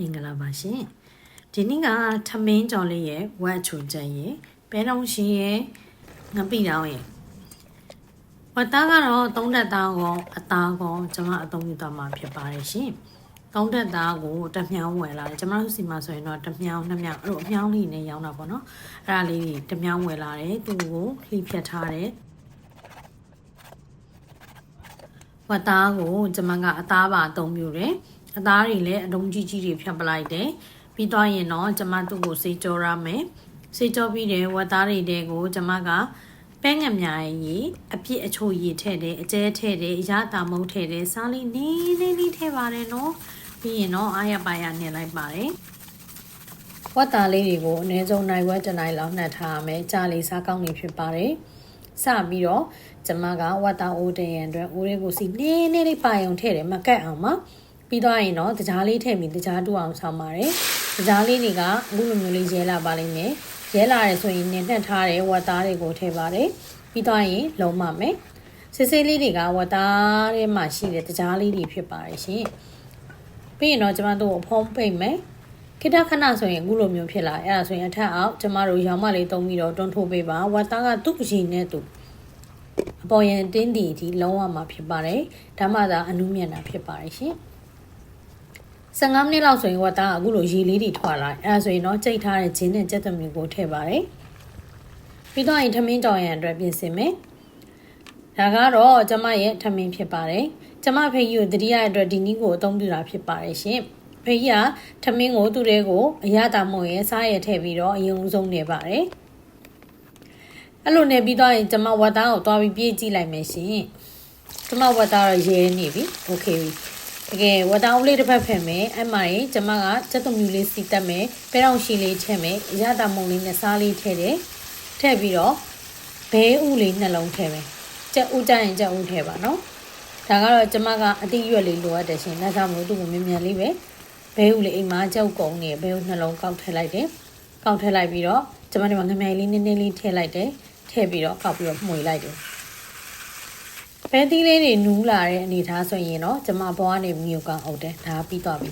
မင်္ဂလာပါရှင်ဒီနေ့ကထမင်းကြော်လေးရဲ့ဝက်ချိုချက်ရဲ့ပဲတုံးရှင်ရဲ့ငပိတောင်းရဲ့ဝတ်သားကတော့သုံးတက်သားကောအသားကောကျွန်မအသုံးပြုသွားမှာဖြစ်ပါတယ်ရှင်သုံးတက်သားကိုတစ်မြောင်းဝယ်လာတယ်ကျွန်မတို့စီမှာဆိုရင်တော့တစ်မြောင်းနှစ်မြောင်းအဲ့လိုအမြောင်းလေးနဲ့ရောင်းတာပေါ့နော်အဲ့ဒါလေးတစ်မြောင်းဝယ်လာတယ်သူ့ကိုလှိဖြတ်ထားတယ်ဝတ်သားကိုကျွန်မကအသားပါအသုံးပြုတယ် အသားတွေလည်းအတုံးကြီးကြီးတွေဖြတ်ပလိုက်တယ်ပြီးတော့ရင်တော့ကျွန်မသူ့ကိုစေးကြောရမယ်စေးကြောပြီးတယ်ဝတ်သားတွေတဲကိုကျွန်မကပဲငမြာရီအပြစ်အချို့ရီထည့်တယ်အကျဲထည့်တယ်အရတာမုတ်ထည့်တယ်စားလေးနေနေလေးထည့်ပါတယ်နော်ပြီးရင်တော့အားရပါရနှင်လိုက်ပါတယ်ဝတ်သားလေးတွေကိုအနည်းဆုံးနိုင်ဝက်တစ်နိုင်လောက်နှက်ထားရမယ်ကြာလေးစားကောင်းနေဖြစ်ပါတယ်စပြီးတော့ကျမကဝတ်သားအိုးတင်ရန်အတွက်အိုးလေးကိုစီနည်းနည်းလေးပါယုံထည့်တယ်မကတ်အောင်ပါ ပြီးတော့ရင်တော့တကြားလေးထည့်ပြီးတကြားတူအောင်ဆောင်းပါတယ်တကြားလေးတွေကအခုလိုမျိုးလေးရဲလာပါလိမ့်မယ်ရဲလာတယ်ဆိုရင်နင်းနှက်ထားတဲ့ဝတ်သားတွေကိုထည့်ပါတယ်ပြီးတော့ရင်လုံးမမယ်စစ်စစ်လေးတွေကဝတ်သားထဲမှာရှိတဲ့တကြားလေးတွေဖြစ်ပါတယ်ရှင်ပြီးရင်တော့ကျမတို့အဖုံးပိတ်မယ်ခိတခဏဆိုရင်အခုလိုမျိုးဖြစ်လာအဲ့ဒါဆိုရင်အထက်အောက်ကျမတို့ရောင်မလေးတုံးပြီးတော့တွန်းထိုးပေးပါဝတ်သားကသူ့အရင်နဲ့သူအပေါ်ရန်တင်းတီဒီလုံးဝမှာဖြစ်ပါတယ်ဒါမှသာအနုမြတ်တာဖြစ်ပါတယ်ရှင် 15မိနစ်လောက်ဆိုရင်ဝတ်သားကအခုလိုရေလေးတွေထွာလာအဲ့ဒါဆိုရင်တော့ကြိတ်ထားတဲ့ဂျင်းနဲ့ကြက်သွမျိုးကိုထည့်ပါတယ်ပြီးတော့ရင်ထမင်းကြောင်ရံအတွက်ပြင်ဆင်မယ်ဒါကတော့ကျမရဲ့ထမင်းဖြစ်ပါတယ်ကျမဖေကြီးကိုတတိယအတွက်ဒီနည်းကိုအသုံးပြုတာဖြစ်ပါတယ်ရှင်ဖေကြီးကထမင်းကိုသူ့တဲကိုအရသာမုံရဲ့စားရထည့်ပြီးတော့အယုံဆုံးနေပါတယ်အဲ့လိုနေပြီးတော့ရင်ကျမဝတ်သားကိုသွားပြီးပြေးကြည့်လိုက်မယ်ရှင်ကျမဝတ်သားတော့ရဲနေပြီโอเคပြီ တကယ်ဝတ်တောင်းလေးတစ်ဖက်ဖက်မယ်အဲ့မှာရင်ကျမကစက်သွမြူလေးစီတက်မယ်ပဲတောင်ရှိလေးချက်မယ်အရတာမုံလေးနဲ့စားလေးထည့်တယ်ထည့်ပြီးတော့ဘဲဥလေးနှလုံးထည့်မယ်ကြက်ဥကြရင်ကြက်ဥထည့်ပါနော်ဒါကတော့ကျမကအတိရွက်လေးလိုအပ်တယ်ရှင်ဒါကြောင့်မို့သူ့ကိုမြန်မြန်လေးပဲဘဲဥလေးအိမ်မှာကြောက်ကုံနေဘဲဥနှလုံးကောက်ထည့်လိုက်တယ်ကောက်ထည့်လိုက်ပြီးတော့ကျမတို့ကငမြိုင်လေးနည်းနည်းလေးထည့်လိုက်တယ်ထည့်ပြီးတော့ကောက်ပြီးတော့မှွေလိုက်တယ် ဘဲသီးလေးတွေနူးလာတဲ့အနေထားဆိုရင်တော့ကျမဘွားနေမြို့ကောင်အုပ်တယ်ဒါပြီးသွားပြီ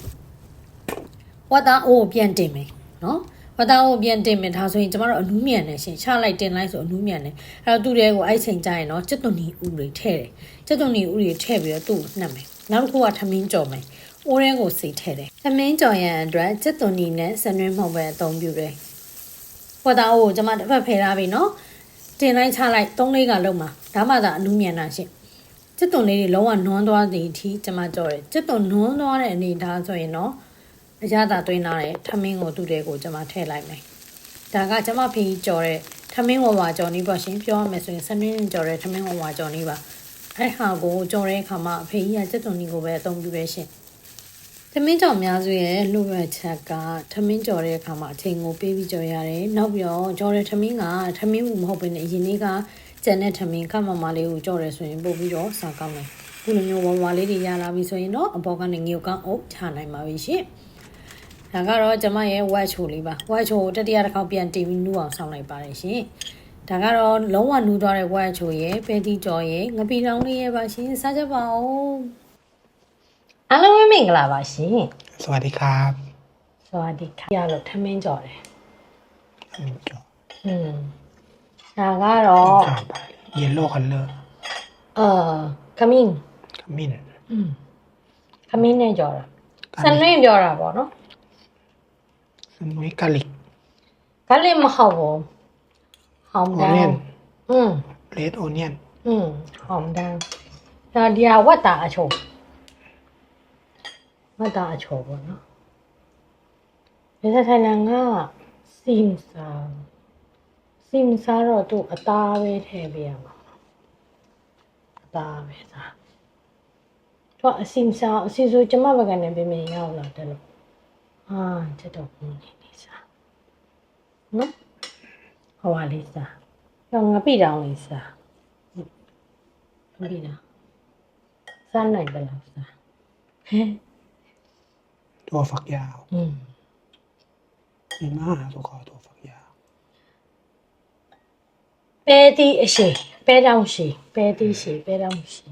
ဝတ်သားအိုးကိုပြန်တင်မယ်နော်ဝတ်သားအိုးပြန်တင်မယ်ဒါဆိုရင်ကျမတို့အနူးမြန်နေရှင်ချလိုက်တင်လိုက်ဆိုအနူးမြန်နေအဲ့တော့သူ့တဲကိုအဲ့ချိန်ကျရင်တော့စစ်သွန်နီဥတွေထည့်တယ်စစ်သွန်နီဥတွေထည့်ပြီးတော့သူ့ကိုနှက်မယ်နောက်တစ်ခုကထမင်းကြော်မယ်အိုးရဲကိုစီထည့်တယ်ထမင်းကြော်ရန်အတွက်စစ်သွန်နီနဲ့ဆန်နွှဲမှုံပဲအသုံးပြုတယ်ဝတ်သားအိုးကိုကျမတစ်ဖက်ဖယ်ထားပြီနော်တင်လိုက်ချလိုက်သုံးလေးကလုံးမှာဒါမှသာအနူးမြန်တာရှင် ကျစ်သွန်လေးတွေလုံးဝနွမ်းသွားတဲ့အထိကျမကြော်တယ်ကျစ်သွန်နွမ်းသွားတဲ့အနေထားဆိုရင်တော့အရသာသွင်းလာတဲ့ထမင်းကိုသူ့တဲကိုကျမထည့်လိုက်မယ်ဒါကကျမဖေးကြော်တဲ့ထမင်းဝဝကြော်နေပါရှင်ပြောရမယ်ဆိုရင်ဆနင်းကြော်တဲ့ထမင်းဝဝကြော်နေပါအဲ့ဟာကိုကြော်တဲ့အခါမှာအဖေကြီးကကျစ်သွန်လေးကိုပဲအသုံးပြုပဲရှင်ထမင်းကြော်များစုရဲ့လူဘချက်ကထမင်းကြော်တဲ့အခါမှာအချိန်ကိုပေးပြီးကြော်ရတယ်နောက်ပြီးတော့ကြော်တဲ့ထမင်းကထမင်းဘူးမဟုတ်ဘဲနဲ့အရင်နေ့က ကျန်တဲ့ထမင်းကမမလေးကိုကြော်တယ်ဆိုရင်ပို့ပြီးတော့စားကောင်းတယ်ခုလိုမျိုးဝဝလေးတွေရလာပြီဆိုရင်တော့အပေါ်ကနေငရုတ်ကောင်းအုပ်ချနိုင်ပါပြီရှင်ဒါကတော့ကျမရဲ့ဝက်ချိုလေးပါဝက်ချိုကိုတတိယတစ်ခေါက်ပြန်တင်ပြီးနူးအောင်ဆောင်းလိုက်ပါတယ်ရှင်ဒါကတော့လုံးဝနူးသွားတဲ့ဝက်ချိုရဲ့ပဲတီကြော်ရဲ့ငပီလောင်းလေးရဲ့ပါရှင်စားကြပါဦး အားလုံးပဲမင်္ဂလာပါရှင် สวัสดีครับ စวัสดีค่ะရလို့ထမင်းကြော်တယ် อืม จอ อืมဒါကတော့ จอไปเยลโล่คัลเลอร์ အာခမင်း ขมิ้น อืมခမင်းနဲ့ကြော်တာ กา ဆန် ลิ လွင့်ပြောတာပေါ့နော် สนุยกาลิก ဂါလစ်မဟုတ်ဘူးဟောင်းဒန် Onion อืม เรดโอเนียน อืมหอมดังဒါဒီဟာဝတ်တာအချိုဝတ်တာအချိုပေါ့နော်ဒီဆက်ထိုင်လန်ကစီမ စာစီမစာတော့သူအသားပဲထည့်ပေးရမှာအသားပဲစားတော့အစီမစာအစီဆိုကျမဘက်ကနေပြင်ပြင်ရောက်လာတယ်လို့ဟာချက်တော့ဘူးနေနေစားနော်ဟောပါလေးစားတော့ငါပြတောင်းလေးစား မပြီးလားစားနိုင်တယ်လားစားဟဲ့ ตัวฝักยาว อืม มีมาหาตัวคอตัวฝักยาว ပဲတီအရှိပဲတောင်ရှိပဲတီရှိပဲတောင်ရှိ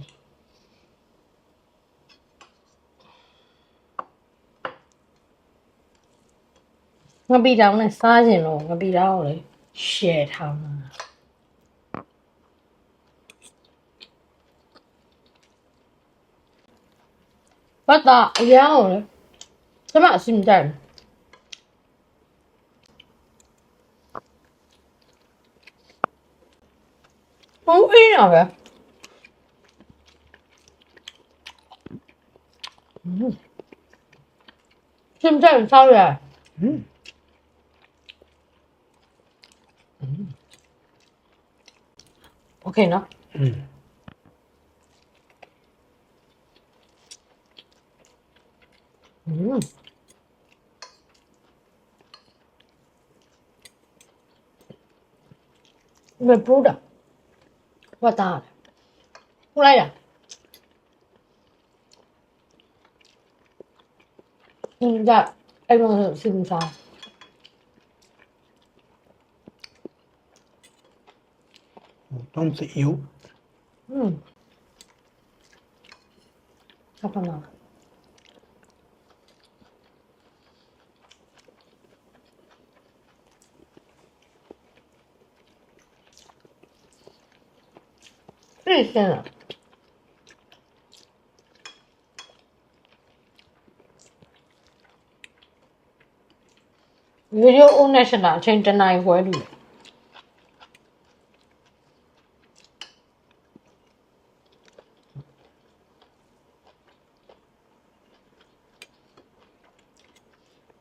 ငပီတောင်နဲ့စားကျင်လို့ငပီတောင်ကိုလေရှယ်ထားမှာဘာသာအရောင်းလေကျမအစီမတန် Muy iyi abi. Şimdi sen sağ sao Okay, OK Mm. Mm. The product. 我打的，我来呀。嗯，dạ em là thợ xin sao tôm sẽ yếu ừ. sao con nào တွေဆင်းလာဗီဒီယို national အချိန်တနိုင်ခွဲလူ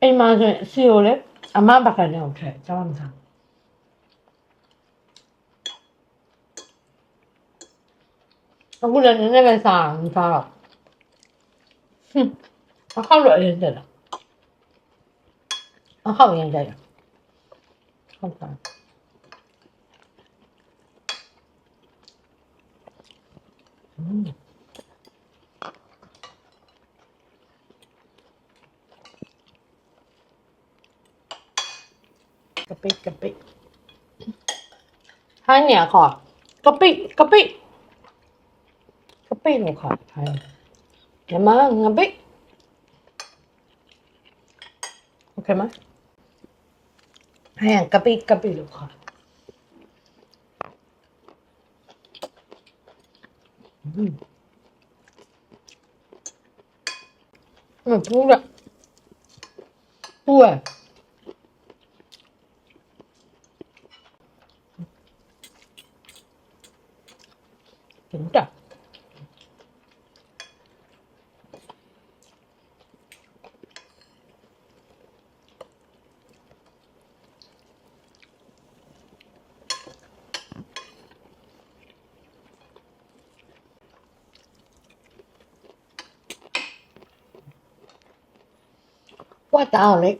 အိမ်မှာဆိုရင်အစီကိုလည်းအမဘက်ကနေအောင်ထည့်ကျောင်းမှာ 他不能是那边上，你发了，哼，他好热人在了，他好人在了，好烦。嗯。กะปิกะปิถ้าเหนียวขอกะปิกะปิ ပူရ Đúng rồi. quá tao đấy anh xin đóng này về lại xả này cho bạn xin sao bộ mà không không sao bộ ชอบใ တောင်းအောင်လေ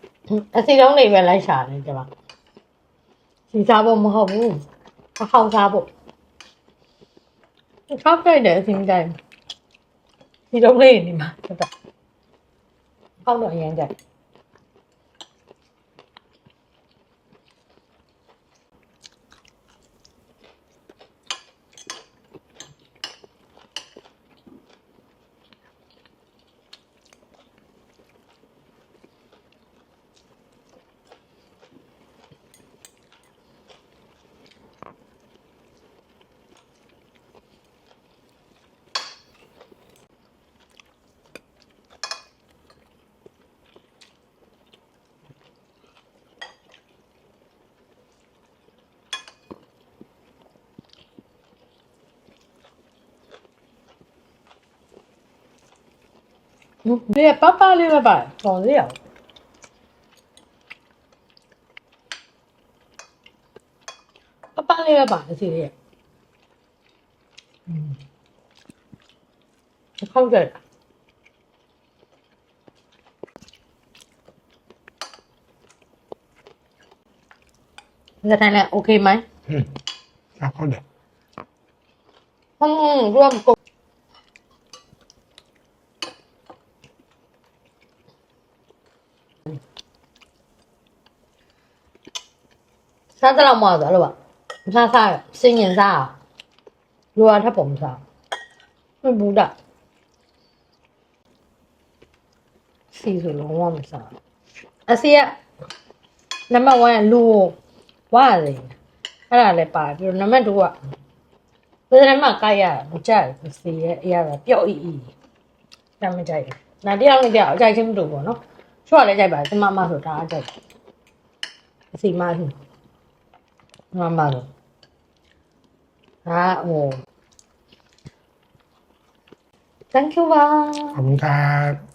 အစီတုံးတွေပဲလိုက်ရှာတယ်ကျမစီစားဖို့မဟုတ်ဘူးအခေါင်စားဖို့ချောက်ကြိုက်တယ်အစီမကြိုက်ဒီတုံးလေးနေမှာဟုတ်တာအောက်တော့အရင်ကြိုက် 别爸爸的了吧，好了。爸爸的了吧，这里。嗯，好着。Giờ này là ok mấy? Ừ, sao có được. Không, luôn cùng. စားတော့မဟုတ်တော့လို့ပါမစားစားစင်ရင်စားလိုရထပ်ပုံစားမဘူးတာစီဆိုလုံးဝမစားအစီကနံပါတ်1ကလူဝရတယ်အဲ့ဒါလည်းပါပြီးတော့နံပါတ်2ကဘယ်ထဲမှာကားရမကြိုက်ဘူးစီရဲ့အရာကပျော့ဤဤတမ်းမကြိုက်ဘူးနာတရားနဲ့တရားအကြိုက်ချင်းမတူဘူးပေါ့နော်ချွတ်လည်းကြိုက်ပါတယ်ကျမမဆိုဒါအကြိုက်အစီမရှိဘူး 4만 4, 5 땡큐 바 감사합니다.